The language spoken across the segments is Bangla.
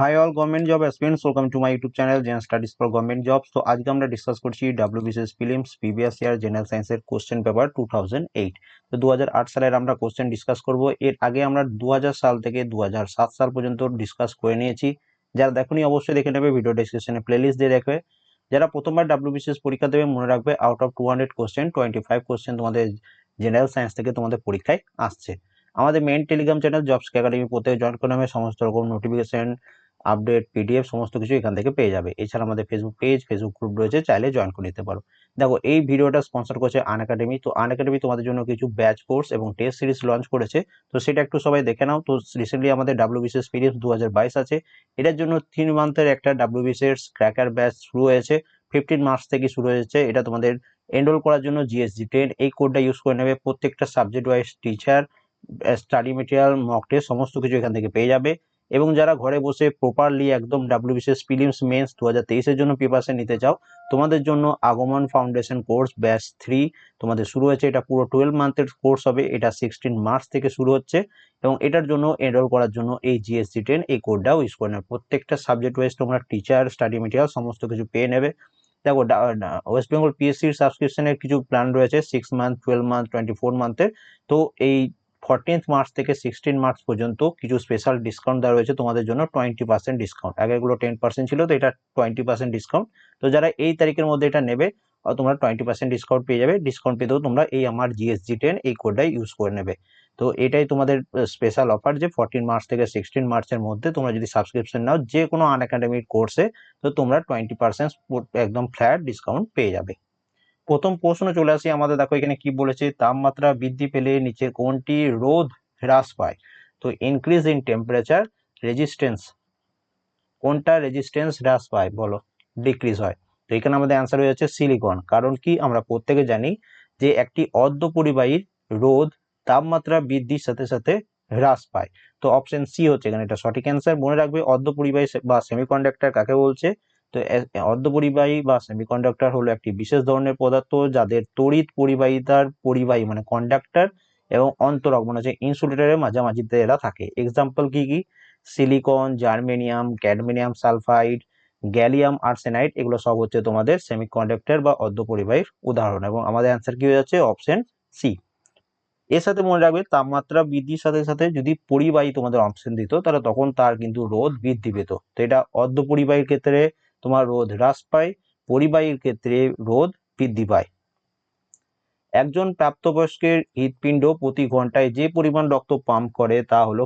Hi all government job aspirants welcome to my YouTube channel Gen Studies for government jobs তো আজকে আমরা ডিসকাস করছি WBCS prelims previous year general সায়েন্সের question paper two thousand eight তো দু হাজার আট সালের আমরা কোশ্চেন ডিসকাস করব। এর আগে আমরা দু হাজার সাল থেকে দু হাজার সাত সাল পর্যন্ত ডিসকাস করে নিয়েছি। যারা দেখুনি অবশ্যই দেখে নেবে ভিডিও ডিসক্রিপশনে প্লেলিস্ট দিয়ে দেখবে। যারা প্রথমবার ডাব্লিউবিসিএস পরীক্ষা দেবে, মনে রাখবে out of two hundred question twenty five question তোমাদের জেনারেল সায়েন্স থেকে তোমাদের পরীক্ষায় আসছে। আমাদের main Telegram channel jobs academy প্রত্যেকে জয়েন করে নেবে। সমস্ত রকম নোটিফিকেশন আপডেট পিডিএফ সমস্ত কিছু এখান থেকে পেয়ে যাবে। এছাড়া আমাদের ফেসবুক পেজ ফেসবুক গ্রুপ রয়েছে, চাইলে জয়েন করে নিতে পারো। দেখো, এই ভিডিওটা স্পন্সর করছে আন একাডেমি তো আন একাডেমি তোমাদের জন্য কিছু ব্যাচ কোর্স এবং টেস্ট সিরিজ লঞ্চ করেছে। তো সেটা একটু সবাই দেখে নাও। তো রিসেন্টলি আমাদের ডাব্লিউবিসিএস ফিলিপস দু আছে। এটার জন্য তিন মান্থের একটা ডাব্লিউবিসিএস ক্র্যাকার ব্যাচ শুরু হয়েছে। ফিফটিন মার্চ থেকে শুরু হয়েছে। এটা তোমাদের এনরোল করার জন্য জিএসজি টেন এই কোডটা ইউজ করে নেবে। প্রত্যেকটা subject wise teacher study material mock test সমস্ত কিছু এখান থেকে পেয়ে যাবে। এবং যারা ঘরে বসে প্রপারলি একদম ডাব্লিউবিসিএস ফিলিমস মেন্স দু হাজার তেইশের জন্য প্রিপারেশন নিতে চাও, তোমাদের জন্য আগমন ফাউন্ডেশন কোর্স ব্যাচ থ্রি তোমাদের শুরু হয়েছে। এটা পুরো টুয়েলভ মান্থের কোর্স হবে। এটা সিক্সটিন মার্চ থেকে শুরু হচ্ছে এবং এটার জন্য এনরোল করার জন্য এই জিএসসি টেন এই কোডটাও ইউজ করে নেবে প্রত্যেকটা সাবজেক্ট ওয়াইজ তোমরা টিচার স্টাডি মেটেরিয়াল সমস্ত কিছু পেয়ে নেবে। দেখো ওয়েস্ট বেঙ্গল পিএসসির সাবস্ক্রিপশনের কিছু প্ল্যান রয়েছে six month twelve month twenty four মান্থের তো এই ফোরটিন্থ মার্চ থেকে সিক্সটিন মার্চ পর্যন্ত কিছু স্পেশাল ডিসকাউন্ট দেওয়া রয়েছে তোমাদের জন্য টোয়েন্টি পার্সেন্ট ডিসকাউন্ট আগেগুলো টেন পার্সেন্ট ছিল, তো এটা টোয়েন্টি পার্সেন্ট ডিসকাউন্ট তো যারা এই তারিখের মধ্যে এটা নেবে তোমরা টোয়েন্টি পার্সেন্ট ডিসকাউন্ট পেয়ে যাবে। ডিসকাউন্ট পেতেও তোমরা এই আমার জিএসজি টেন এই কোডটাই ইউজ করে নেবে। তো এটাই তোমাদের স্পেশাল অফার যে ফোরটিন মার্চ থেকে সিক্সটিন মার্চের মধ্যে তোমরা যদি সাবস্ক্রিপশন নাও যে কোনো আন একাডেমিক কোর্সে তো তোমরা টোয়েন্টি পার্সেন্ট একদম ফ্ল্যাট ডিসকাউন্ট পেয়ে যাবে। প্রথম প্রশ্ন চলে আসি আমাদের, দেখো এখানে কি বলেছে, তাপমাত্রা বৃদ্ধি পেলে নিচের কোনটি রোধ হ্রাস পায়? তো ইনক্রিজ ইন টেম্পারেচার রেজিস্ট্যান্স কোনটা রেজিস্ট্যান্স হ্রাস পায় বলো ডিক্রিজ হয়। তো এখানে আমাদের অ্যান্সার হয়ে যাচ্ছে সিলিকন কারণ কি আমরা প্রত্যেকে জানি যে একটি অর্ধ পরিবাহীর রোধ তাপমাত্রা বৃদ্ধির সাথে সাথে হ্রাস পায়। তো অপশন সি হচ্ছে এখানে এটা সঠিক অ্যান্সার মনে রাখবে অর্ধ পরিবাহী বা সেমিকন্ডাক্টর কাকে বলছে? তো অর্ধপরিবাহী বা সেমিকন্ডাক্টর হলো একটি বিশেষ ধরনের পদার্থ যাদের তড়িৎ পরিবাহিতার পরিবাহী মানে কন্ডাক্টর এবং অন্তরক মানে হচ্ছে ইনসুলেটরের মাঝামাঝিতে এরা থাকে। এক্সাম্পল কি কি? Silicon germanium cadmium sulphide gallium arsenide এগুলো সব হচ্ছে তোমাদের সেমিকন্ডাক্টর বা অর্ধপরিবাহীর উদাহরণ এবং আমাদের অ্যান্সার কি হয়ে যাচ্ছে? অপশন সি এর সাথে মনে রাখবে তাপমাত্রা বৃদ্ধির সাথে সাথে যদি পরিবাহী তোমাদের অপশন দিত তাহলে তখন তার কিন্তু রোধ বৃদ্ধি পেত। তো এটা অর্ধপরিবাহীর ক্ষেত্রে তোমার রোধ হ্রাস পায়, পরিবাহীর ক্ষেত্রে রোধ বৃদ্ধি পায়। একজন প্রাপ্তবয়স্কের হৃৎপিণ্ড প্রতি ঘন্টায় যে পরিমাণ রক্ত পাম্প করে তা হলো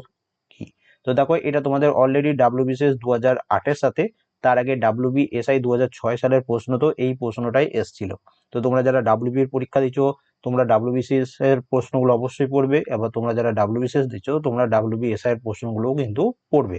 কি? তো দেখো, এটা তোমাদের অলরেডি ডাব্লিউবিসিএস দু হাজার আটের সাথে, তার আগে ডাব্লিউবি এসআই দু হাজার ছয় সালের প্রশ্ন তো এই প্রশ্নটাই এসছিল। তো তোমরা যারা ডাব্লিউবি এর পরীক্ষা দিচ্ছ তোমরা ডাব্লিউবিসিএস এর প্রশ্নগুলো অবশ্যই পড়বে এবার তোমরা যারা ডাব্লিউবিসিএস দিচ্ছ তোমরা ডাব্লিউবি এসআই এর প্রশ্নগুলোও কিন্তু পড়বে।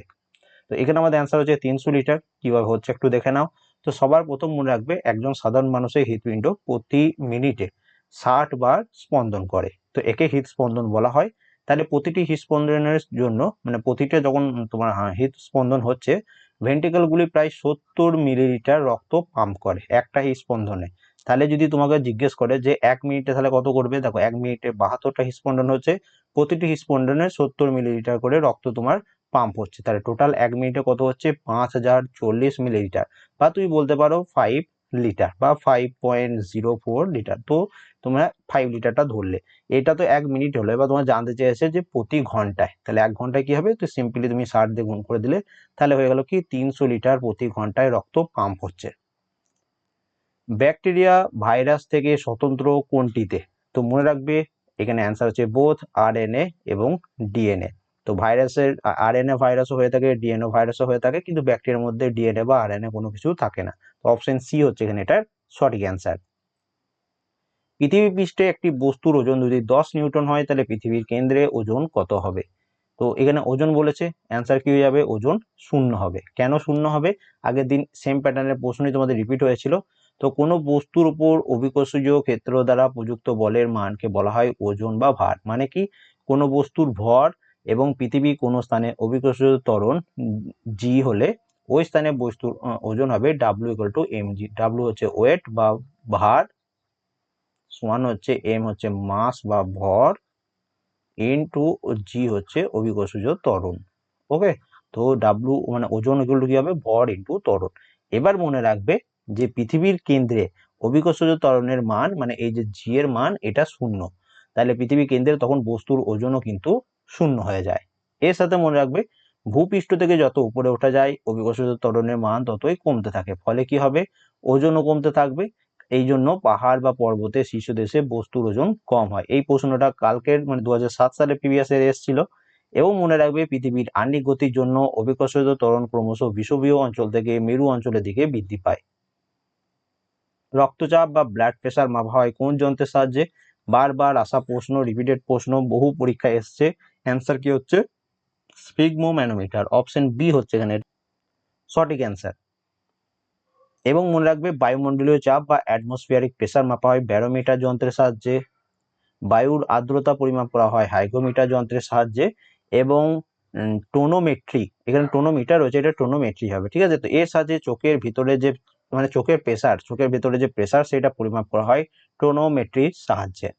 তো এখানে আমাদের অ্যান্সার হচ্ছে তিনশো লিটার কীভাবে হচ্ছে একটু দেখে নাও। তো সবার প্রথম মনে রাখবে, একজন সাধারণ মানুষের হৃৎপিণ্ড প্রতি মিনিটে ষাট বার স্পন্দন করে। তো একে হৃদস্পন্দন বলা হয়। তাহলে প্রতিটি হৃদস্পন্দনের জন্য মানে প্রতিটা যখন তোমার হৃদস্পন্দন হচ্ছে ভেন্টিকেলগুলি প্রায় সত্তর মিলিলিটার রক্ত পাম্প করে একটা হৃদস্পন্দনে তাহলে যদি তোমাকে জিজ্ঞেস করে যে এক মিনিটে তাহলে কত করবে? দেখো, এক মিনিটে বাহাত্তরটা হৃদস্পন্দন হচ্ছে, প্রতিটি হৃদস্পন্দনে সত্তর মিলিলিটার করে রক্ত তোমার পাম্প হচ্ছে। তাহলে টোটাল এক মিনিটে কত হচ্ছে? পাঁচ হাজার চল্লিশ মিলিলিটার বা তুমি বলতে পারো ফাইভ লিটার বা five point zero four litre তো তোমরা ফাইভ লিটারটা ধরলে। এটা তো এক মিনিট হলো। এবার তোমার জানতে চেয়েছে যে প্রতি ঘন্টায়, তাহলে এক ঘন্টায় কি হবে? তো সিম্পলি তুমি ষাট দিয়ে গুণ করে দিলে, তাহলে হয়ে গেল কি? তিনশো লিটার প্রতি ঘন্টায় রক্ত পাম্প হচ্ছে। ব্যাকটেরিয়া ভাইরাস থেকে স্বতন্ত্র কোনটিতে? তো মনে রাখবে, এখানে অ্যান্সার হচ্ছে বোথ আর এবং ডিএনএ তো ভাইরাসের আর আরএনএ ভাইরাসও হয়ে থাকে ডিএনএ ভাইরাসও হয়ে থাকে, কিন্তু ব্যাকটেরিয়ার মধ্যে ডিএনএ বা আর আরএনএ কোনো কিছু থাকে না। তো অপশন সি হচ্ছে এখানে এটার সঠিক অ্যান্সার পৃথিবী পৃষ্ঠে একটি বস্তুর ওজন যদি দশ নিউটন হয়, তাহলে পৃথিবীর কেন্দ্রে ওজন কত হবে? তো এখানে ওজন বলেছে অ্যান্সার কি হয়ে যাবে? ওজন শূন্য হবে। কেন শূন্য হবে? আগের দিন সেম প্যাটার্নের প্রশ্নই তোমাদের রিপিট হয়েছিল। তো কোনো বস্তুর উপর অভিকর্ষজ ক্ষেত্র দ্বারা প্রযুক্ত বলের মানকে বলা হয় ওজন বা ভার। মানে কি? কোনো বস্তুর ভর এবং পৃথিবী কোনো স্থানে অভিকর্ষিত ত্বরণ জি হলে ওই স্থানে বস্তুর ওজন হবে W equal to M G W হচ্ছে ওয়েট বা ভার, সমান হচ্ছে এম হচ্ছে মাস বা ভর ইন টু জি হচ্ছে অভিকর্ষজ ত্বরণ। ওকে তো ডাব্লু মানে ওজন ইকুয়াল টু কি হবে? ভর ইন্টু ত্বরণ। এবার মনে রাখবে যে পৃথিবীর কেন্দ্রে অভিকর্ষজ ত্বরণের মান মানে এই যে জি এর মান এটা শূন্য। তাহলে পৃথিবী কেন্দ্রে তখন বস্তুর ওজনও কিন্তু শূন্য হয়ে যায়। এর সাথে মনে রাখবে, ভূপৃষ্ঠ থেকে যত উপরে ওঠা যায় অভিকর্ষজ ত্বরণের মান ততই কমতে থাকে। ফলে কি হবে? ওজনও কমতে থাকবে। এই জন্য পাহাড় বা পর্বতের শীর্ষদেশে বস্তুর ওজন কম হয়। এই প্রশ্নটা কালকের মানে দু হাজার সাত সালে প্রিভিয়াস এর এসেছিল। এবং মনে রাখবে, পৃথিবীর আহ্নিক গতির জন্য অভিকর্ষজ ত্বরণ ক্রমশ বিষুবীয় অঞ্চল থেকে মেরু অঞ্চলের দিকে বৃদ্ধি পায়। রক্তচাপ বা ব্লাড প্রেশার মাপা হয় কোন যন্ত্রের সাহায্যে? বারবার আসা প্রশ্ন রিপিটেড প্রশ্ন, বহু পরীক্ষায় এসছে। অ্যান্সার কি হচ্ছে? স্পিগমো ম্যানোমিটার অপশন বি হচ্ছে এখানে সঠিক অ্যান্সার এবং মনে রাখবে বায়ুমণ্ডলীয় চাপ বা অ্যাটমসফিয়ারিক প্রেসার মাপা হয় ব্যারোমিটার যন্ত্রের সাহায্যে, বায়ুর আর্দ্রতা পরিমাপ করা হয় হাইগ্রোমিটার যন্ত্রের সাহায্যে, এবং টোনোমেট্রি এখানে টোনোমিটার রয়েছে, এটা টোনোমেট্রি হবে, ঠিক আছে? তো এর সাহায্যে চোখের ভিতরে যে মানে চোখের প্রেসার চোখের ভিতরে যে প্রেসার সেটা পরিমাপ করা হয় টোনোমেট্রির সাহায্যে।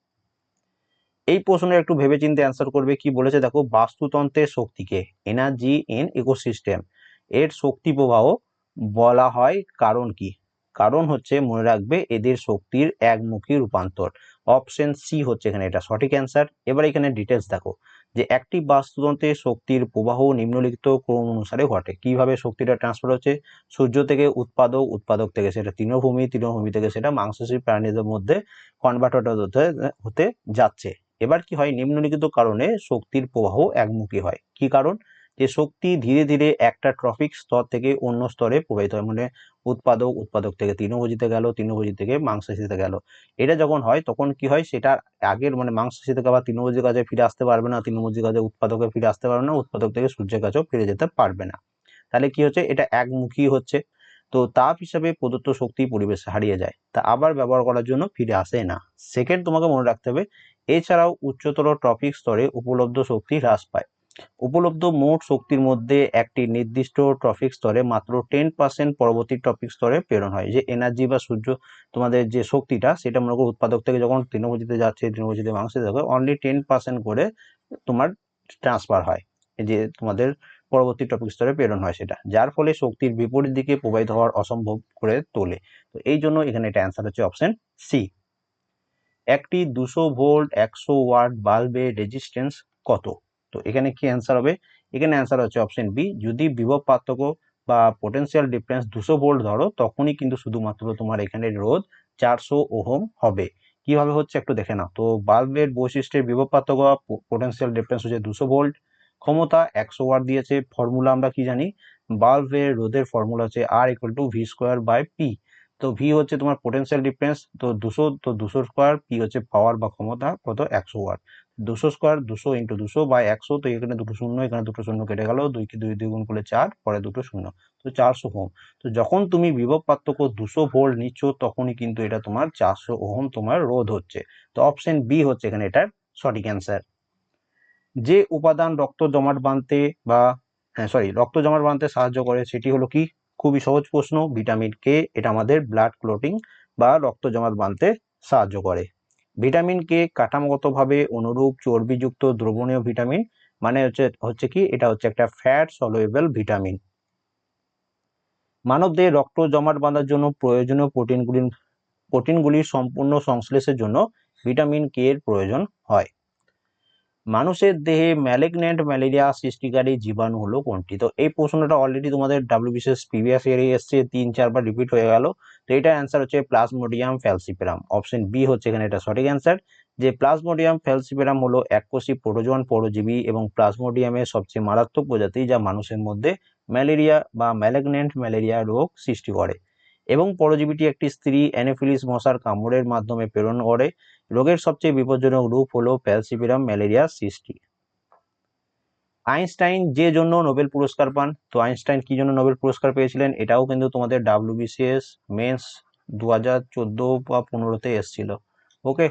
এই প্রশ্নের একটু ভেবেচিন্তে অ্যান্সার করবে কি বলেছে দেখো, বাস্তুতন্ত্রের শক্তিকে এনার্জি ইন ইকোসিস্টেম এর শক্তি প্রবাহ বলা হয় কারণ কি? কারণ হচ্ছে মনে রাখবে এদের শক্তির একমুখী রূপান্তর। অপশন সি হচ্ছে এখানে এটা সঠিক অ্যান্সার এবার এখানে ডিটেলস দেখো, যে একটি বাস্তুতন্ত্রে শক্তির প্রবাহ নিম্নলিখিত ক্রম অনুসারে ঘটে। কীভাবে শক্তিটা ট্রান্সফার হচ্ছে? সূর্য থেকে উৎপাদক উৎপাদক থেকে সেটা তৃণভূমি তৃণভূমি থেকে সেটা মাংসাশী প্রাণীদের মধ্যে কনভার্টার হতে হতে যাচ্ছে। এবার কি হয়? নিম্নলিখিত কারণে শক্তির প্রবাহ একমুখী হয়। কি কারণ? যে শক্তি ধীরে ধীরে একটা ট্রফিক স্তর থেকে অন্য স্তরে প্রবাহিত হয়। মানে উৎপাদক উৎপাদক থেকে তৃণভোজিতে গেল, তৃণভোজি থেকে মাংসাশীতে গেল। এটা যখন হয়, তখন কি হয়? সেটা আগের মানে মাংসাশী থেকে আবার তৃণভোজির কাছে ফিরে আসতে পারবে না তৃণভোজির কাছে উৎপাদকে ফিরে আসতে পারবে না, উৎপাদক থেকে সূর্যের কাছেও ফিরে যেতে পারবে না। তাহলে কি হচ্ছে? এটা একমুখী হচ্ছে। তো তাপ হিসাবে প্রদত্ত শক্তি পরিবেশে হারিয়ে যায়। তা আবার ব্যবহার করার জন্য ফিরে আসে না। সেকেন্ড তোমাকে মনে রাখতে হবে, এছাড়াও উচ্চতর ট্রফিক স্তরে উপলব্ধ শক্তি হ্রাস পায়। উপলব্ধ মোট শক্তির মধ্যে একটি নির্দিষ্ট ট্রফিক স্তরে মাত্র টেন পার্সেন্ট পরবর্তী ট্রফিক স্তরে প্রেরণ হয়। যে এনার্জি বা সূর্য তোমাদের যে শক্তিটা, সেটা মনে করো উৎপাদক থেকে যখন তৃণভোজিতে যাচ্ছে, তৃণভোজিতে মাংসে যাবে অনলি টেন পার্সেন্ট করে তোমার ট্রান্সফার হয়। যে তোমাদের পরবর্তী টপিক স্তরে প্রেরণ হয় সেটা। যার ফলে শক্তির বিপরীত দিকে প্রবাহিত হওয়ার অসম্ভব করে তোলে। তো এই জন্য এখানে এটা অ্যান্সার হচ্ছে অপশন সি একটি দুশো ভোল্ট একশো ওয়াট বাল্বের রেজিস্ট্যান্স কত? তো এখানে কি অ্যান্সার হবে? এখানে অ্যান্সার হচ্ছে অপশন বি যদি বিভব পার্থক্য বা পোটেন্সিয়াল ডিফারেন্স দুশো ভোল্ট ধরো, তখনই কিন্তু শুধুমাত্র তোমার এখানে রোধ চারশো ওহম হবে। কীভাবে হচ্ছে একটু দেখে নাও। তো বাল্বের বৈশিষ্ট্যের বিভব পার্থক্য বা পোটেন্সিয়াল ডিফারেন্স হচ্ছে দুশো ভোল্ট ক্ষমতা একশো ওয়াট দিয়েছে ফর্মুলা আমরা কি জানি? বাল্বের রোধের ফর্মুলা হচ্ছে R equal to V square by P তো ভি হচ্ছে তোমার পোটেন্সিয়াল ডিফারেন্স তো দুশো তো দুশো স্কোয়ার পি হচ্ছে পাওয়ার বা ক্ষমতা, কত? একশো ওয়াট দুশো স্কোয়ার দুশো ইন্টু দুশো বাই একশো, তো এখানে দুটো শূন্য, এখানে দুটো শূন্য কেটে গেল, দুই কি দুই দ্বিগুণ করলে চার, পরে দুটো শূন্য, তো চারশো ওহম। তো যখন তুমি বিভব পার্থক্য দুশো ভোল্ট নিচ্ছ, তখনই কিন্তু এটা তোমার চারশো ওহম তোমার রোধ হচ্ছে। তো অপশন বি হচ্ছে এখানে এটার সঠিক অ্যান্সার যে উপাদান রক্ত জমাট বাঁধতে বা হ্যাঁ সরি রক্ত জমাট বাঁধতে সাহায্য করে সেটি হলো কি? খুবই সহজ প্রশ্ন ভিটামিন কে এটা আমাদের ব্লাড ক্লোটিং বা রক্ত জমাট বাঁধতে সাহায্য করে। ভিটামিন কে কাঠামোগতভাবে অনুরূপ চর্বিযুক্ত দ্রবণীয় ভিটামিন মানে হচ্ছে হচ্ছে কি? এটা হচ্ছে একটা ফ্যাট সলুয়েবল ভিটামিন মানবদের রক্ত জমাট বাঁধার জন্য প্রয়োজনীয় প্রোটিনগুলির প্রোটিনগুলির সম্পূর্ণ সংশ্লেষের জন্য ভিটামিন কে এর প্রয়োজন হয়। মানুষের দেহে ম্যালেগনেন্ট ম্যালেরিয়া সৃষ্টিকারী জীবাণু হলো কোনটি? তো এই প্রশ্নটা অলরেডি তোমাদের ডাব্লিউবিসিএস প্রিভিয়াস ইয়ারে এসছে, তিন, চারবার রিপিট হয়ে গেল। তো এটা অ্যান্সার হচ্ছে প্লাজমোডিয়াম ফ্যালসিপেরাম অপশন বি হচ্ছে এখানে এটা সঠিক অ্যান্সার যে প্লাজমোডিয়াম ফ্যালসিপেরাম হলো এককোষী প্রোটোজোয়ান পরজীবী এবং প্লাজমোডিয়ামের সবচেয়ে মারাত্মক প্রজাতি যা মানুষের মধ্যে ম্যালেরিয়া বা ম্যালেগন্যান্ট ম্যালেরিয়া রোগ সৃষ্টি করে। এবং পরজীবীটি একটি স্ত্রী অ্যানোফিলিস মশার কামড়ের মাধ্যমে প্রেরণ করে। রোগের সবচেয়ে বিপজ্জনক রূপ হলো প্যালসিপিরাম ম্যালেরিয়া সৃষ্টি আইনস্টাইন যে জন্য নোবেল পুরস্কার পান, তো আইনস্টাইন কি জন্য নোবেল পুরস্কার পেয়েছিলেন, এটাও কিন্তু তোমাদের ডাব্লিউবিসিএস মেন্স দু হাজার চোদ্দ বা পনেরোতে এসছিল। ওকে,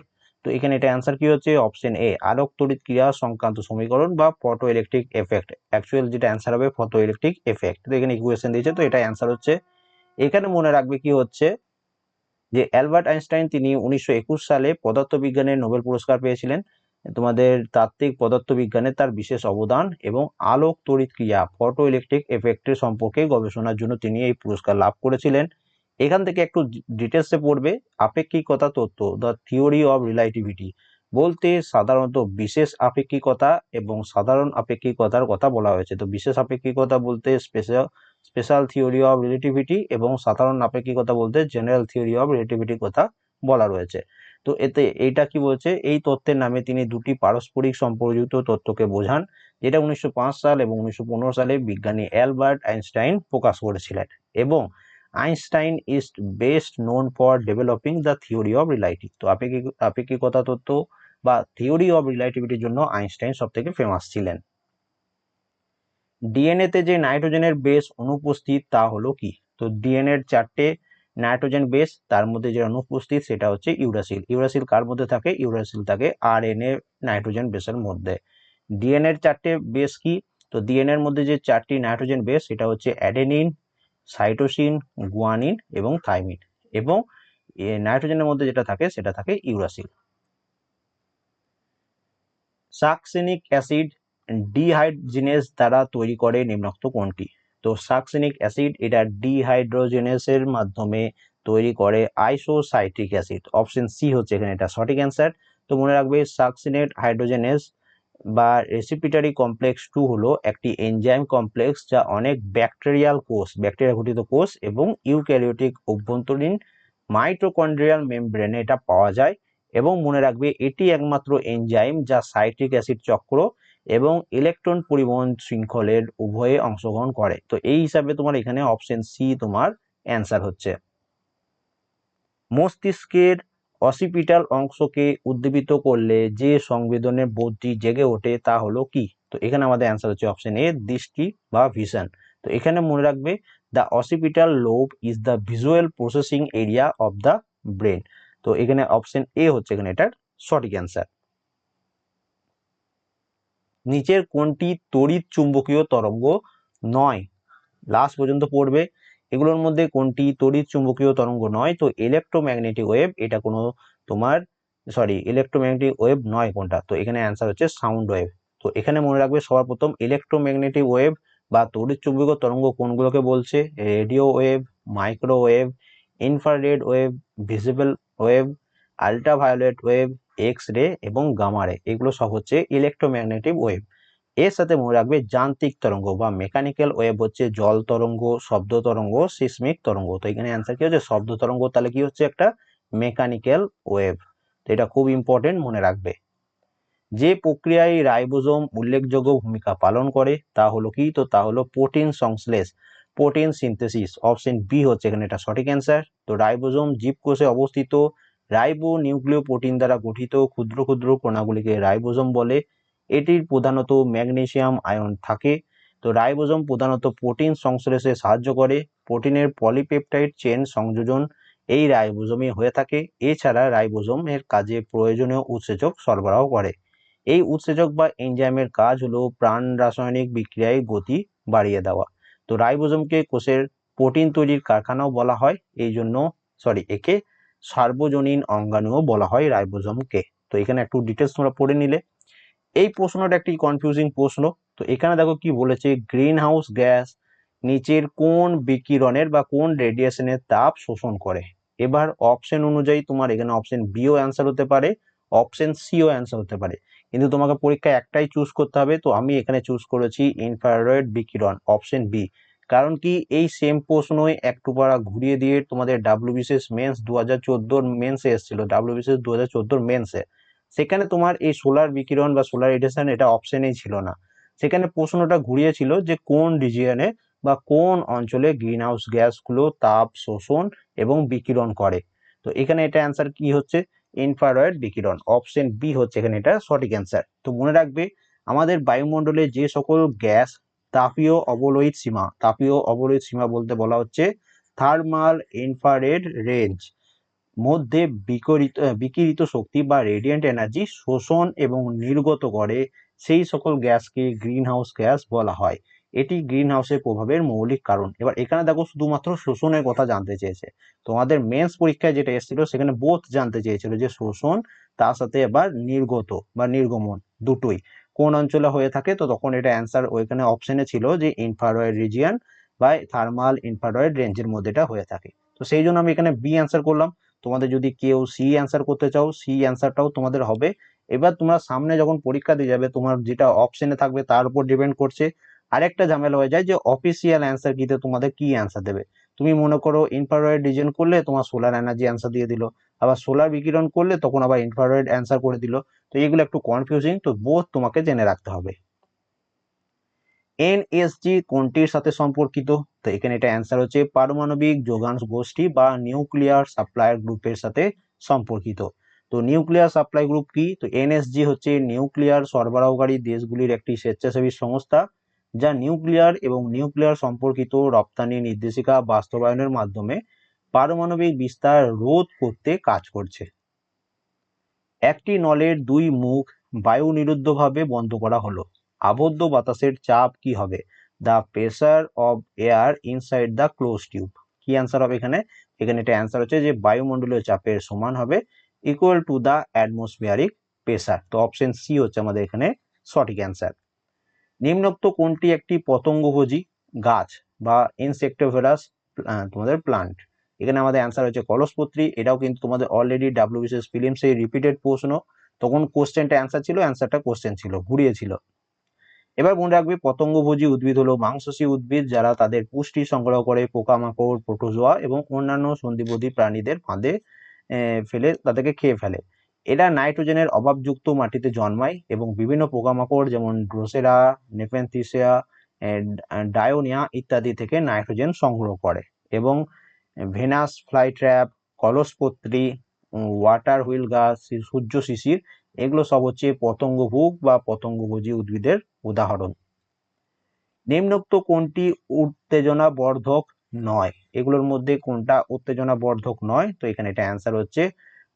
তো এখানে এটা অ্যান্সার কি হচ্ছে? অপশন এ আলোক তড়িৎ ক্রিয়া সংক্রান্ত সমীকরণ বা ফটো ইলেকট্রিক এফেক্ট। অ্যাকচুয়াল যেটা অ্যান্সার হবে ফটো ইলেকট্রিক এফেক্ট। তো এখানে ইকুয়েশন দিয়েছে, তো এটা অ্যান্সার হচ্ছে। এখানে মনে রাখবে কি হচ্ছে? যে অ্যালবার্ট আইনস্টাইন তিনি উনিশশো একুশ সালে পদার্থবিজ্ঞানের নোবেল পুরস্কার পেয়েছিলেন। তোমাদের তাত্ত্বিক পদার্থবিজ্ঞানে তার বিশেষ অবদান এবং আলোক তড়িৎ ক্রিয়া ফটো ইলেকট্রিক এফেক্টের সম্পর্কে গবেষণার জন্য তিনি এই পুরস্কার লাভ করেছিলেন। এখান থেকে একটু ডিটেলসে পড়বে, আপেক্ষিকতা তত্ত্ব, দ্য থিওরি অফ রিলাইটিভিটি বলতে সাধারণত বিশেষ আপেক্ষিকতা এবং সাধারণ আপেক্ষিকতার কথা বলা হয়েছে। তো বিশেষ আপেক্ষিকতা বলতে special special theory of relativity এবং সাধারণ আপেক্ষিকতা বলতে জেনারেল থিওরি অফ রিলেটিভিটির কথা বলা রয়েছে। তো এতে এইটা কি বলছে? এই তত্ত্বের নামে তিনি দুটি পারস্পরিক সম্পর্কযুক্ত তত্ত্বকে বোঝান, যেটা উনিশশো পাঁচ সাল এবং উনিশশো পনেরো সালে বিজ্ঞানী অ্যালবার্ট আইনস্টাইন প্রকাশ করেছিলেন এবং Einstein is best known for developing the theory of relativity তো আপেক্ষিক, আপেক্ষিকতা তত্ত্ব বা থিওরি অফ রিলেটিভিটির জন্য আইনস্টাইন সব থেকে ফেমাস ছিলেন। ডিএনএতে যে নাইট্রোজেনের বেস অনুপস্থিত তা হলো কি? তো ডিএনএর চারটে নাইট্রোজেন বেস তার মধ্যে যে অনুপস্থিত সেটা হচ্ছে ইউরাসিল। ইউরাসিল কার মধ্যে থাকে? ইউরাসিল থাকে আর এন এ নাইট্রোজেন বেসের মধ্যে। ডিএনএর চারটে বেস কি? তো ডিএনএর মধ্যে যে চারটি নাইট্রোজেন বেস সেটা হচ্ছে অ্যাডেনিন সাইটোসিন গুয়ানিন এবং থাইমিন এবং নাইট্রোজেনের মধ্যে যেটা থাকে, সেটা থাকে ইউরাসিল। সাকসেনিক অ্যাসিড ডিহাইড্রোজেনেস দ্বারা তৈরি করে নিম্নোক্ত কোনটি? তো সাকসিনিক অ্যাসিড এটা ডিহাইড্রোজেনেসের মাধ্যমে তৈরি করে আইসোসাইট্রিক অ্যাসিড অপশন সি হচ্ছে এখানে এটা সঠিক অ্যান্সার তো মনে রাখবে সাকসিনেট হাইড্রোজেনেস বা রেসিপিটারি কমপ্লেক্স টু হলো একটি এনজাইম কমপ্লেক্স যা অনেক ব্যাকটেরিয়াল কোষ ব্যাকটেরিয়া ঘটিত কোষ এবং ইউক্যারিওটিক অভ্যন্তরীণ মাইটোকন্ড্রিয়াল মেমব্রেনে এটা পাওয়া যায় এবং মনে রাখবে এটি একমাত্র এনজাইম যা সাইট্রিক অ্যাসিড চক্র এবং ইলেকট্রন পরিবহন শৃঙ্খলের উভয়ে অংশগ্রহণ করে। তো এই হিসাবে তোমার এখানে অপশন সি তোমার অ্যান্সার হচ্ছে। মস্তিষ্কের অসিপিটাল অংশকে উদ্দীপিত করলে যে সংবেদনের বোধটি জেগে ওঠে তা হলো কি? তো এখানে আমাদের অ্যান্সার হচ্ছে অপশন এ দৃষ্টি বা ভিশন তো এখানে মনে রাখবে the occipital lobe is the visual processing area of the brain তো এখানে অপশন এ হচ্ছে এখানে এটার সঠিক অ্যান্সার নিচের কোনটি তড়িৎ চুম্বকীয় তরঙ্গ নয়? লাস্ট পর্যন্ত পড়বে। এগুলোর মধ্যে কোনটি তড়িৎ চুম্বকীয় তরঙ্গ নয়? তো ইলেকট্রোম্যাগনেটিক ওয়েভ এটা কোনো তোমার সরি ইলেকট্রোম্যাগনেটিক ওয়েভ নয় কোনটা? তো এখানে অ্যান্সার হচ্ছে সাউন্ড ওয়েভ তো এখানে মনে রাখবে সবার প্রথম ইলেকট্রোম্যাগনেটিক ওয়েভ বা তড়িৎ চুম্বকীয় তরঙ্গ কোনগুলোকে বলছে? Radio wave microwave infrared wave visible wave ultraviolet wave X ray এবং গামা রে এগুলো সব হচ্ছে ইলেকট্রোম্যাগনেটিক ওয়েভ এর সাথে মনে রাখবে যান্ত্রিক তরঙ্গ বা মেকানিক্যাল ওয়েভ হচ্ছে জল তরঙ্গ, শব্দ তরঙ্গ সিসমিক তরঙ্গ। তো এখানে অ্যান্সার কি হচ্ছে? শব্দ তরঙ্গ, তাহলে কি হচ্ছে একটা? মেকানিক্যাল ওয়েভ তো এটা খুব ইম্পর্টেন্ট মনে রাখবে। যে প্রক্রিয়ায় রাইবোজোম উল্লেখযোগ্য ভূমিকা পালন করে, তা হলো কি? তো তা হলো প্রোটিন সংশ্লেষ প্রোটিন সিনথেসিস অপশন বি হচ্ছে এখানে এটা সঠিক অ্যান্সার তো রাইবোজোম জীবকোষে অবস্থিত রাইবো নিউক্লিয় প্রোটিন দ্বারা গঠিত ক্ষুদ্র ক্ষুদ্র কণাগুলিকে রাইবোজম বলে। এটির প্রধানত ম্যাগনেসিয়াম আয়ন থাকে। তো রাইবোজম প্রধানত প্রোটিন সংশ্লেষে সাহায্য করে। প্রোটিনের পলিপেপটাইড চেন সংযোজন এই রাইবোজোমে হয়ে থাকে। এছাড়া রাইবোজোম এর কাজে প্রয়োজনীয় উৎসেচক সরবরাহ করে। এই উৎসেচক বা এনজাইমের কাজ হলো প্রাণ রাসায়নিক বিক্রিয়ায় গতি বাড়িয়ে দেওয়া। তো রাইবোজমকে কোষের প্রোটিন তৈরির কারখানাও বলা হয়। এই জন্য সরি একে সার্বজনীন অঙ্গাণুও বলা হয় রাইবোজমকে। তো এখানে একটু ডিটেলস তোমরা পড়ে নিলে। এই প্রশ্নটা একটি কনফিউজিং প্রশ্ন। তো এখানে দেখো কি বলেছে গ্রিন হাউস গ্যাস নিচের কোন বিকিরণের বা কোন রেডিয়েশনের তাপ শোষণ করে? এবার অপশন অনুযায়ী তোমার এখানে অপশন বিও অ্যান্সার হতে পারে অপশন সিও অ্যান্সার হতে পারে। কিন্তু তোমাকে পরীক্ষায় একটাই চুজ করতে হবে। তো আমি এখানে চুজ করেছি ইনফ্রারেড বিকিরণ অপশন বি কারণ কি এই সেম প্রশ্নই একটু পারা ঘুরিয়ে দিয়ে তোমাদের ডাব্লিউবিসিএস মেন্স দু হাজার চোদ্দোর মেন্সে এসেছিল ডাব্লিউবিসিএস দু হাজার চোদ্দোর মেন্সে সেখানে তোমার এই সোলার বিকিরণ বা সোলার রেডিয়েশন এটা অপশনেই ছিল না। সেখানে প্রশ্নটা ঘুরিয়েছিল যে কোন রিজিয়নে বা কোন অঞ্চলে গ্রিন হাউস গ্যাসগুলো তাপ, শোষণ এবং বিকিরণ করে। তো এখানে এটা অ্যান্সার কি হচ্ছে? ইনফ্রারেড বিকিরণ। অপশন বি হচ্ছে এখানে এটা সঠিক অ্যান্সার তো মনে রাখবে, আমাদের বায়ুমণ্ডলে যে সকল গ্যাস তাপীয় অবলোহিত সীমা। তাপীয় অবলোহিত সীমা বলতে বলা হচ্ছে থার্মাল ইনফ্রারেড রেঞ্জ মধ্যে বিকরিত বিকিরিত শক্তি বা রেডিয়েন্ট এনার্জি শোষণ এবং নির্গত করে। সেই সকল গ্যাসকে গ্রিন হাউস গ্যাস বলা হয়। এটি গ্রিন হাউসের প্রভাবের মৌলিক কারণ। এবার এখানে দেখো শুধুমাত্র শোষণের কথা জানতে চেয়েছে। তোমাদের মেন্স পরীক্ষায় যেটা এসেছিল, সেখানে বোধ জানতে চেয়েছিল যে শোষণ, তার সাথে আবার নির্গত বা নির্গমন দুটোই। কোন অঞ্চলে হয়ে থাকে, তো তখন এটা অ্যান্সার ওইখানে অপশনে ছিল যে ইনফ্রারেড রিজিয়ান বা থার্মাল ইনফ্রারেড রেঞ্জের মধ্যে এটা হয়ে থাকে। তো সেই জন্য আমি এখানে বি অ্যান্সার করলাম। তোমাদের যদি কেউ সি অ্যান্সার করতে চাও সি অ্যান্সারটাও তোমাদের হবে। এবার তোমরা সামনে যখন পরীক্ষা দিয়ে যাবে, তোমার যেটা অপশনে থাকবে তার উপর ডিপেন্ড করছে। আরেকটা ঝামেলা হয়ে যায় যে অফিসিয়াল অ্যান্সার কিতে তোমাদের কি অ্যান্সার দেবে। তুমি মনে করো ইনফ্রারেড রিজন করলে তোমার সোলার এনার্জি অ্যান্সার দিয়ে দিল। আবার সোলার বিকিরণ করলে তখন আবার ইনফ্রারেড অ্যান্সার করে দিল। তো এগুলো একটু কনফিউজিং তো বোধ তোমাকে জেনে রাখতে হবে। এনএসজি কোনটির সাথে সম্পর্কিত? তো এখানে এটা অ্যান্সার হচ্ছে পারমাণবিক যোগান গোষ্ঠী বা নিউক্লিয়ার সাপ্লায়ার গ্রুপের সাথে সম্পর্কিত। তো নিউক্লিয়ার সাপ্লাই গ্রুপ কি? তো এনএসজি হচ্ছে নিউক্লিয়ার সরবরাহকারী দেশগুলির একটি স্বেচ্ছাসেবী সংস্থা। যা নিউক্লিয়ার এবং নিউক্লিয়ার সম্পর্কিত রপ্তানি নির্দেশিকা বাস্তবায়নের মাধ্যমে পারমাণবিক বিস্তার রোধ করতে কাজ করছে। একটি নলের দুই মুখ বায়ু নিরুদ্ধভাবে বন্ধ করা হলো। আবদ্ধ বাতাসের চাপ কি হবে? The pressure of air inside the close tube কি অ্যান্সার হবে এখানে? এখানে এটা অ্যান্সার হচ্ছে যে বায়ুমণ্ডলীয় চাপের সমান হবে equal to the atmospheric pressure তো অপশন সি হচ্ছে আমাদের এখানে সঠিক অ্যান্সার নিম্নোক্ত কোনটি একটি পতঙ্গভোজী গাছ বা ইনসেক্টোভেরাস তোমাদের প্লান্ট এখানে আমাদের অ্যান্সার হচ্ছে কলসপত্রী। এটাও কিন্তু তোমাদের অলরেডি ডাব্লিউবিসিএস ফিলিমসে রিপিটেড প্রশ্ন। তখন কোশ্চেনটা অ্যান্সার ছিল অ্যান্সারটা কোশ্চেন ছিল ঘুরিয়েছিল এবার মনে রাখবে, পতঙ্গভোজী উদ্ভিদ হলো মাংসাশী উদ্ভিদ যারা তাদের পুষ্টি সংগ্রহ করে, পোকামাকড়, প্রোটোজোয়া এবং অন্যান্য সন্ধিবোধী প্রাণীদের ফাঁদে ফেলে, তাদেরকে খেয়ে ফেলে। এরা নাইট্রোজেনের অভাবযুক্ত মাটিতে জন্মায় এবং বিভিন্ন পোকামাকড় যেমন ড্রোসেরা নেপেন্থিসিয়া ডায়োনিয়া ইত্যাদি থেকে নাইট্রোজেন সংগ্রহ করে এবং ভেনাস ফ্লাই ট্র্যাপ কলসপত্রী ওয়াটার হুইল গাছ সূর্য শিশির, এগুলো সব হচ্ছে পতঙ্গভুক বা পতঙ্গভোজী উদ্ভিদের উদাহরণ। নিম্নোক্ত কোনটি উত্তেজনা বর্ধক নয়? এগুলোর মধ্যে কোনটা উত্তেজনা বর্ধক নয়? তো এখানে এটা অ্যান্সার হচ্ছে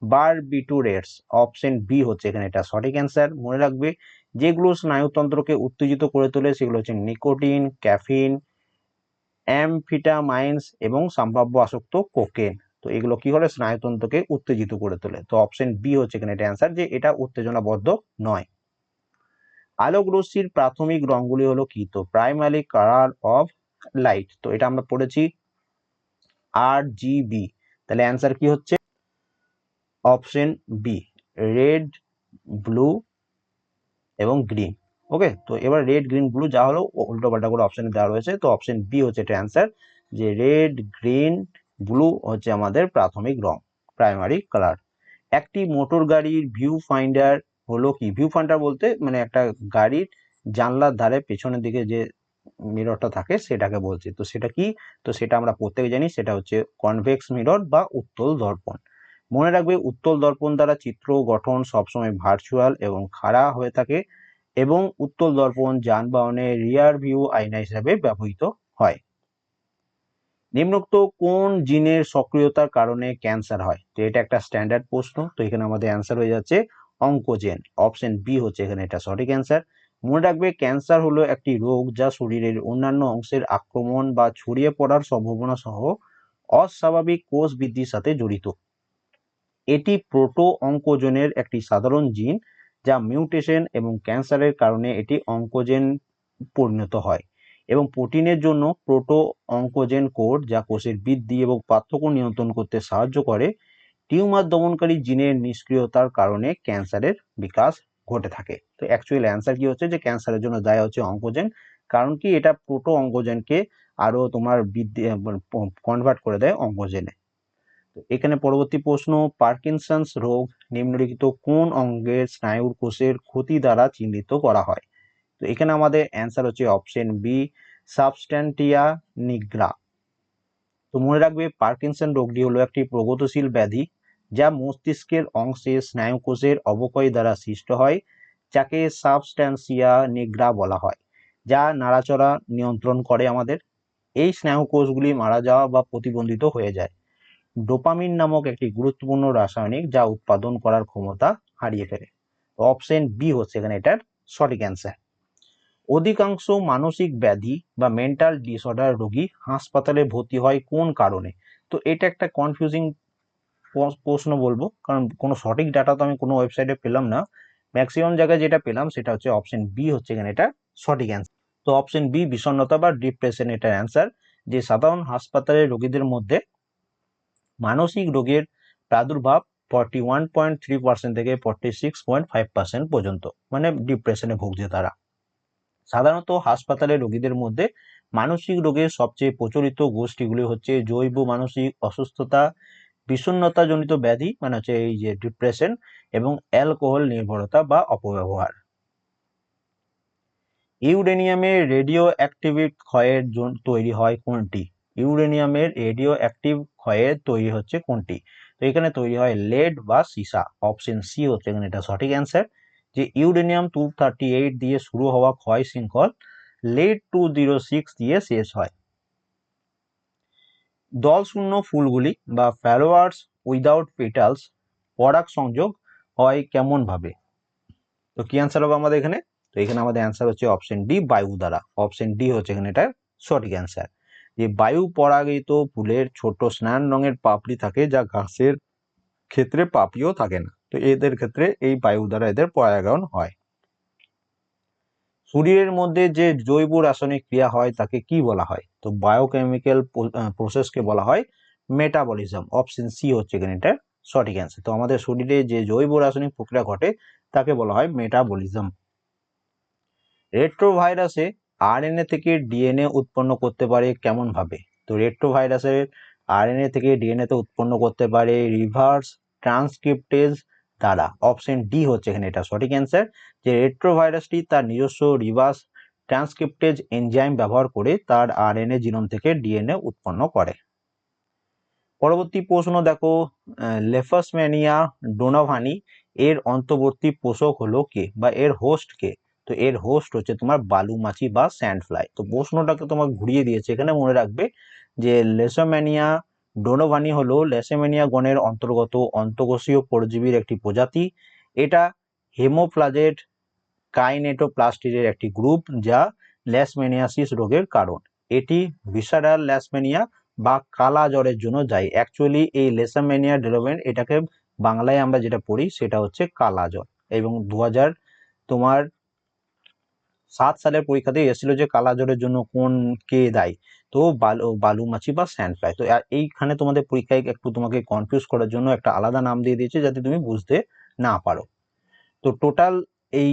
বারবিটুরেটস অপশন বি হচ্ছে এখানে এটা সঠিক অ্যান্সার মনে রাখবে, যেগুলো স্নায়ুতন্ত্রকে উত্তেজিত করে তোলে সেগুলো হচ্ছে নিকোটিন, ক্যাফিন, অ্যামফিটামাইন্স এবং সম্ভাব্য আসক্ত কোকেন। তো এগুলো কি করে স্নায়ুতন্ত্রকে উত্তেজিত করে তোলে? তো অপশন বি হচ্ছে এখানে এটা অ্যান্সার যে এটা উত্তেজনাবদ্ধক নয়। আলোক রশ্মির প্রাথমিক রঙগুলি হলো কি? তো প্রাইমারি কালার অফ লাইট তো এটা আমরা পড়েছি আর বি তাহলে অ্যান্সার কি হচ্ছে? অপশন বি, রেড, ব্লু এবং গ্রিন। ওকে, তো এবার রেড, গ্রিন, ব্লু যা হলো উল্টো পাল্টা করে অপশনে দেওয়া রয়েছে। তো অপশন বি হচ্ছে এটা অ্যান্সার, যে রেড, গ্রিন, ব্লু হচ্ছে আমাদের প্রাথমিক রং, প্রাইমারি কালার। একটি মোটর গাড়ির ভিউ ফাইন্ডার হলো কি? ভিউ ফাইন্ডার বলতে মানে একটা গাড়ির জানলার ধারে পেছনের দিকে যে মিররটা থাকে, সেটাকে বলছে। তো সেটা কি? তো সেটা আমরা প্রত্যেকে জানি, সেটা হচ্ছে কনভেক্স মিরর বা উত্তল দর্পণ। মনে রাখবে, উত্তল দর্পণ দ্বারা চিত্র গঠন সবসময় ভার্চুয়াল এবং খাড়া হয়ে থাকে এবং উত্তল দর্পণ যানবাহনে রিয়ার ভিউ আয়না হিসাবে ব্যবহৃত হয়। নিম্নোক্ত কোন জিনের সক্রিয়তার কারণে ক্যান্সার হয়? তো এটা একটা স্ট্যান্ডার্ড প্রশ্ন, তো এখানে আমাদের অ্যান্সার হয়ে যাচ্ছে অঙ্কোজেন অপশন বি হচ্ছে এখানে এটা সঠিক অ্যান্সার মনে রাখবে ক্যান্সার হলো একটি রোগ যা শরীরের অন্যান্য অংশের আক্রমণ বা ছড়িয়ে পড়ার সম্ভাবনা সহ অস্বাভাবিক কোষ বৃদ্ধির সাথে জড়িত। এটি প্রোটো অঙ্কোজনের একটি সাধারণ জিন যা মিউটেশন এবং ক্যান্সারের কারণে এটি অঙ্কোজেন পরিণত হয় এবং প্রোটিনের জন্য প্রোটো অঙ্কোজেন কোড যা কোষের বৃদ্ধি এবং পার্থক্য নিয়ন্ত্রণ করতে সাহায্য করে টিউমার দমনকারী জিনের নিষ্ক্রিয়তার কারণে ক্যান্সারের বিকাশ ঘটে থাকে। তো অ্যাকচুয়াল অ্যান্সার কি হচ্ছে? যে ক্যান্সারের জন্য দায় হচ্ছে অঙ্কোজেন। কারণ কি? এটা প্রোটো অঙ্কোজেনকে আরও তোমার বৃদ্ধি কনভার্ট করে দেয় অঙ্কোজেনে। এখানে পরবর্তী প্রশ্ন, পার্কিনসন্স রোগ নিম্নলিখিত কোন অঙ্গের স্নায়ুর কোষের ক্ষতি দ্বারা চিহ্নিত করা হয়? তো এখানে আমাদের অ্যান্সার হচ্ছে অপশন বি সাবস্ট্যান্টিয়া নিগ্রা তো মনে রাখবে, পার্কিনসন রোগটি হলো একটি প্রগতিশীল ব্যাধি যা মস্তিষ্কের অংশে স্নায়ুকোষের অবক্ষয় দ্বারা সৃষ্ট হয়, যাকে সাবস্ট্যান্সিয়া নিগ্রা বলা হয়, যা নাড়াচড়া নিয়ন্ত্রণ করে আমাদের। এই স্নায়ুকোষগুলি মারা যাওয়া বা প্রতিবন্ধিত হয়ে যায়। ডোপামিন নামক একটি গুরুত্বপূর্ণ রাসায়নিক যা উৎপাদন করার ক্ষমতা হারিয়ে ফেলে। অপশন বি হচ্ছে এখানে এটার সঠিক অ্যান্সার অধিকাংশ মানসিক ব্যাধি বা মেন্টাল ডিসঅর্ডার রোগী হাসপাতালে ভর্তি হয় কোন কারণে? তো এটা একটা কনফিউজিং প্রশ্ন বলব, কারণ কোনো সঠিক ডাটা তো আমি কোনো ওয়েবসাইটে পেলাম না। ম্যাক্সিমাম জায়গায় যেটা পেলাম সেটা হচ্ছে অপশন বি হচ্ছে এখানে এটা সঠিক অ্যান্সার তো অপশন বি বিষণ্ণতা বা ডিপ্রেশন এটার অ্যান্সার যে সাধারণ হাসপাতালের রোগীদের মধ্যে মানসিক রোগের প্রাদুর্ভাব forty one point three percent থেকে forty six point five percent পর্যন্ত মানে ডিপ্রেশনে ভুগছে তারা। সাধারণত হাসপাতালে রোগীদের মধ্যে মানসিক রোগের সবচেয়ে প্রচলিত গোষ্ঠীগুলি হচ্ছে জৈব মানসিক অসুস্থতা, বিষণ্ণতাজনিত ব্যাধি মানে হচ্ছে এই যে ডিপ্রেশন এবং অ্যালকোহল নির্ভরতা বা অপব্যবহার। ইউরেনিয়ামের রেডিও অ্যাক্টিভিট ক্ষয়ের জন্য তৈরি হয় কোনটি? ইউরেনিয়ামের রেডিও অ্যাক্টিভ ক্ষয়ের তৈরি হচ্ছে কোনটি? তো এখানে তৈরি হয় লেড বা সিসা অপশন সি হচ্ছে এখানে এটা সঠিক অ্যান্সার যে ইউরেনিয়াম টু থার্টি এইট দিয়ে শুরু হওয়া ক্ষয় শৃঙ্খল লেড টু জিরো সিক্স দিয়ে শেষ হয়। দল শূন্য ফুলগুলি বা ফ্লাওয়ার্স উইদাউট পেটালস পরাগ সংযোগ হয় কেমন ভাবে? তো কি অ্যান্সার হবে আমাদের এখানে? তো এখানে আমাদের অ্যান্সার হচ্ছে অপশন ডি বায়ু দ্বারা অপশন ডি হচ্ছে এখানে এটার সঠিক অ্যান্সার যে বায়ু পরাগিত ফুলের ছোট স্নান রঙের পাপড়ি থাকে যা ঘাসের ক্ষেত্রে পাপড়িও থাকে না। তো এদের ক্ষেত্রে এই বায়ু দ্বারা এদের পরাগায়ন হয়। শরীরের মধ্যে যে জৈব রাসায়নিক ক্রিয়া হয় তাকে কি বলা হয়? তো বায়োকেমিক্যাল প্রসেসকে বলা হয় মেটাবলিজম অপশন সি হচ্ছে এখানে এটা সঠিক অ্যান্সার তো আমাদের শরীরে যে জৈব রাসায়নিক প্রক্রিয়া ঘটে তাকে বলা হয় মেটাবলিজম রেট্রোভাইরাসে আরএনএ থেকে ডিএনএ উৎপন্ন করতে পারে কেমন ভাবে তো রেট্রোভাইরাসের আরএনএ থেকে ডিএনএ তে উৎপন্ন করতে পারে রিভার্স ট্রান্সক্রিপ্টেজ দ্বারা। অপশন ডি হচ্ছে এখানে এটা সঠিক অ্যান্সার যে রেট্রোভাইরাসটি তার নিজস্ব রিভার্স ট্রান্সক্রিপ্টেজ এনজাইম ব্যবহার করে তার আরএনএ জিনোম থেকে ডিএনএ উৎপন্ন করে। পরবর্তী প্রশ্ন দেখো লেফাসম্যানিয়া ডোনাভানি এর অন্তর্বর্তী পোষক হলো কে বা এর হোস্ট কে? তো এর হোস্ট হচ্ছে তোমার বালু মাছি বা স্যান্ড ফ্লাই তো প্রশ্নটাকে তোমার ঘুরিয়ে দিয়েছে, এখানে মনে রাখবে যে লেসোম্যানিয়া ডোনোভানি হলো লেসোম্যানিয়া গণের অন্তর্গত অন্তঃকোষীয় পরজীবীর একটি প্রজাতি। এটা হেমোপ্লাজেট কাইনেটোপ্লাস্টিডের একটি গ্রুপ যা ল্যাসমেনিয়াসিস রোগের কারণ। এটি ভিসারাল ল্যাসমেনিয়া বা কালা জ্বরের জন্য যায় অ্যাকচুয়ালি এই লেসামেনিয়া ডেভেলপমেন্ট এটাকে বাংলায় আমরা যেটা পড়ি, সেটা হচ্ছে কালা জ্বর। এবং দু হাজার তোমার সাত সালের পরীক্ষাতে এসেছিল যে কালা জ্বরের জন্য কোন কে দায়ী। তো বালু বালু মাছি বা স্যান্ড ফ্লাই তো এইখানে তোমাদের পরীক্ষায় একটু তোমাকে কনফিউজ করার জন্য একটা আলাদা নাম দিয়ে দিয়েছে যাতে তুমি বুঝতে না পারো। তো টোটাল এই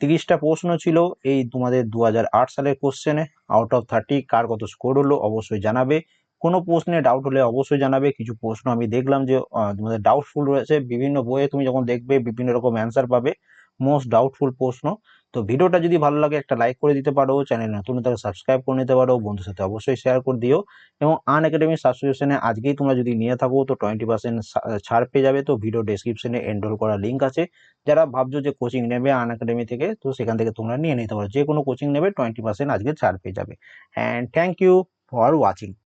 তিরিশটা প্রশ্ন ছিল। এই তোমাদের দু হাজার আট সালের কোশ্চেনে আউট অফ থার্টি কার কত স্কোর হলো অবশ্যই জানাবে। কোনো প্রশ্নে ডাউট হলে অবশ্যই জানাবে। কিছু প্রশ্ন আমি দেখলাম যে তোমাদের ডাউটফুল রয়েছে। বিভিন্ন বইয়ে তুমি যখন দেখবে, বিভিন্ন রকম অ্যান্সার পাবে। মোস্ট ডাউটফুল প্রশ্ন। তো ভিডিওটা যদি ভালো লাগে একটা লাইক করে দিতে পারো চ্যানেল নতুন তাহলে সাবস্ক্রাইব করে নিতে পারো বন্ধুর সাথে অবশ্যই শেয়ার করে দিও এবং আন একাডেমি সাবস্ক্রিপশনে আজকেই তোমরা যদি নিয়ে থাকো, তো টোয়েন্টি পার্সেন্ট ছাড় পেয়ে যাবে। তো ভিডিও ডেসক্রিপশনে এনরোল করার লিঙ্ক আছে। যারা ভাবছ যে কোচিং নেবে আন একাডেমি থেকে, তো সেখান থেকে তোমরা নিয়ে নিতে পারো। যে কোনো কোচিং নেবে টোয়েন্টি পার্সেন্ট আজকে ছাড় পেয়ে যাবে। And thank you for watching